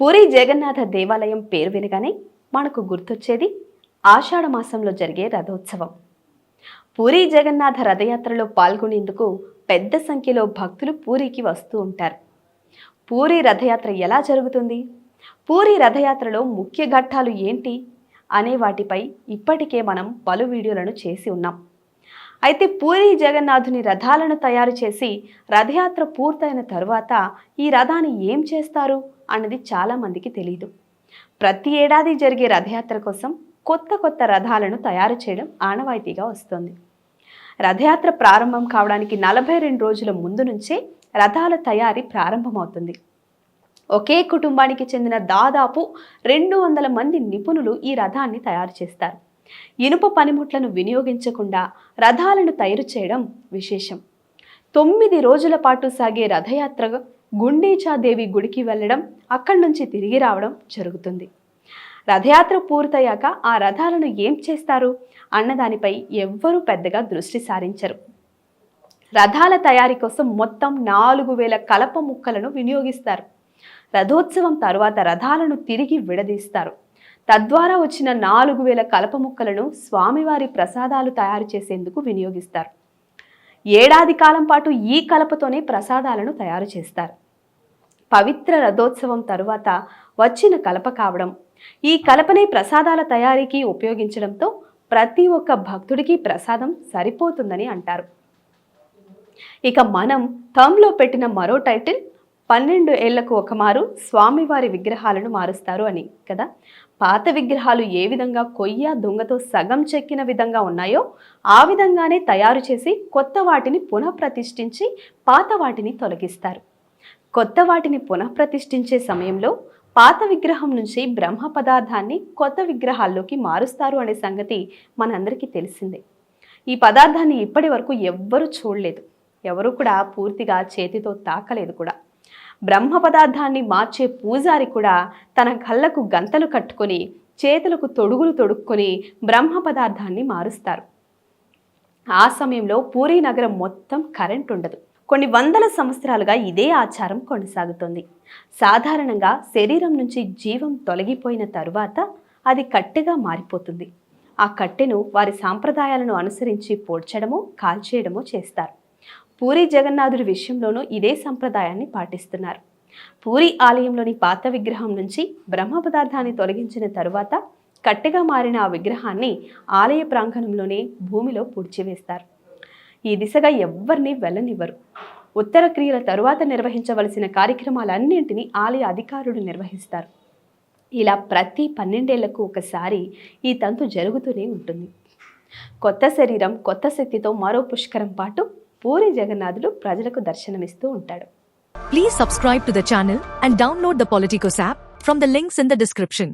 పూరి జగన్నాథ దేవాలయం పేరు వినగానే మనకు గుర్తొచ్చేది ఆషాఢ మాసంలో జరిగే రథోత్సవం. పూరి జగన్నాథ రథయాత్రలో పాల్గొనేందుకు పెద్ద సంఖ్యలో భక్తులు పూరికి వస్తూ ఉంటారు. పూరి రథయాత్ర ఎలా జరుగుతుంది? పూరి రథయాత్రలో ముఖ్య ఘట్టాలు ఏంటి? అనే వాటిపై ఇప్పటికే మనం పలు వీడియోలను చేసి ఉన్నాం. అయితే పూరి జగన్నాథుని రథాలను తయారు చేసి రథయాత్ర పూర్తయిన తరువాత ఈ రథాన్ని ఏం చేస్తారు అన్నది చాలామందికి తెలియదు ప్రతి ఏడాది జరిగే రథయాత్ర కోసం కొత్త కొత్త రథాలను తయారు చేయడం ఆనవాయితీగా వస్తుంది. రథయాత్ర ప్రారంభం కావడానికి నలభై రెండు రోజుల ముందు నుంచే రథాల తయారీ ప్రారంభమవుతుంది. ఒకే కుటుంబానికి చెందిన దాదాపు రెండు వందల మంది నిపుణులు ఈ రథాన్ని తయారు చేస్తారు. ఇనుప పనిముట్లను వినియోగించకుండా రథాలను తయారు చేయడం విశేషం. తొమ్మిది రోజుల పాటు సాగే రథయాత్ర గుండీచాదేవి గుడికి వెళ్ళడం అక్కడి నుంచి తిరిగి రావడం జరుగుతుంది. రథయాత్ర పూర్తయ్యాక ఆ రథాలను ఏం చేస్తారు అన్నదానిపై ఎవ్వరూ పెద్దగా దృష్టి సారించరు. రథాల తయారీ కోసం మొత్తం నాలుగు వేల కలప ముక్కలను వినియోగిస్తారు. రథోత్సవం తరువాత రథాలను తిరిగి విడదీస్తారు. తద్వారా వచ్చిన నాలుగు వేల కలప ముక్కలను స్వామివారి ప్రసాదాలు తయారు చేసేందుకు వినియోగిస్తారు. ఏడాది కాలం పాటు ఈ కలపతోనే ప్రసాదాలను తయారు చేస్తారు. పవిత్ర రథోత్సవం తరువాత వచ్చిన కలప కావడం ఈ కలపనే ప్రసాదాల తయారీకి ఉపయోగించడంతో ప్రతి ఒక్క భక్తుడికి ప్రసాదం సరిపోతుందని అంటారు. ఇక మనం థంలో పెట్టిన మరో టైటిల్ పన్నెండు ఏళ్ళకు ఒకమారు స్వామివారి విగ్రహాలను మారుస్తారు అని కదా? పాత విగ్రహాలు ఏ విధంగా కొయ్య దొంగతో సగం చెక్కిన విధంగా ఉన్నాయో ఆ విధంగానే తయారు చేసి కొత్త వాటిని పునఃప్రతిష్ఠించి పాత వాటిని తొలగిస్తారు. కొత్త వాటిని పునఃప్రతిష్ఠించే సమయంలో పాత విగ్రహం నుంచి బ్రహ్మ పదార్థాన్ని కొత్త విగ్రహాల్లోకి మారుస్తారు అనే సంగతి మనందరికీ తెలిసిందే. ఈ పదార్థాన్ని ఇప్పటి వరకు ఎవ్వరూ చూడలేదు. ఎవరు కూడా పూర్తిగా చేతితో తాకలేదు కూడా. బ్రహ్మ పదార్థాన్ని మార్చే పూజారి కూడా తన కళ్ళకు గంతలు కట్టుకొని చేతులకు తొడుగులు తొడుక్కొని బ్రహ్మ పదార్థాన్ని మారుస్తారు. ఆ సమయంలో పూరీ నగరం మొత్తం కరెంట్ ఉండదు. కొన్ని వందల సంవత్సరాలుగా ఇదే ఆచారం కొనసాగుతుంది. సాధారణంగా శరీరం నుంచి జీవం తొలగిపోయిన తరువాత అది కట్టెగా మారిపోతుంది. ఆ కట్టెను వారి సాంప్రదాయాలను అనుసరించి పోడ్చడమో కాల్చేయడమో చేస్తారు. పూరి జగన్నాథుడి విషయంలోనూ ఇదే సంప్రదాయాన్ని పాటిస్తున్నారు. పూరి ఆలయంలోని పాత విగ్రహం నుంచి బ్రహ్మ పదార్థాన్ని తొలగించిన తరువాత కట్టెగా మారిన ఆ విగ్రహాన్ని ఆలయ ప్రాంగణంలోనే భూమిలో పూడ్చివేస్తారు. ఈ దిశగా ఎవ్వరిని వెళ్ళనివ్వరు. ఉత్తర క్రియల తరువాత నిర్వహించవలసిన కార్యక్రమాలన్నింటినీ ఆలయ అధికారులు నిర్వహిస్తారు. ఇలా ప్రతి పన్నెండేళ్ళకు ఒకసారి ఈ తంతు జరుగుతూనే ఉంటుంది. కొత్త శరీరం కొత్త శక్తితో మరో పుష్కరం పాటు పూరి జగన్నాథుడు ప్రజలకు దర్శనమిస్తూ ఉంటాడు. Please subscribe to the and download the Politicos app links description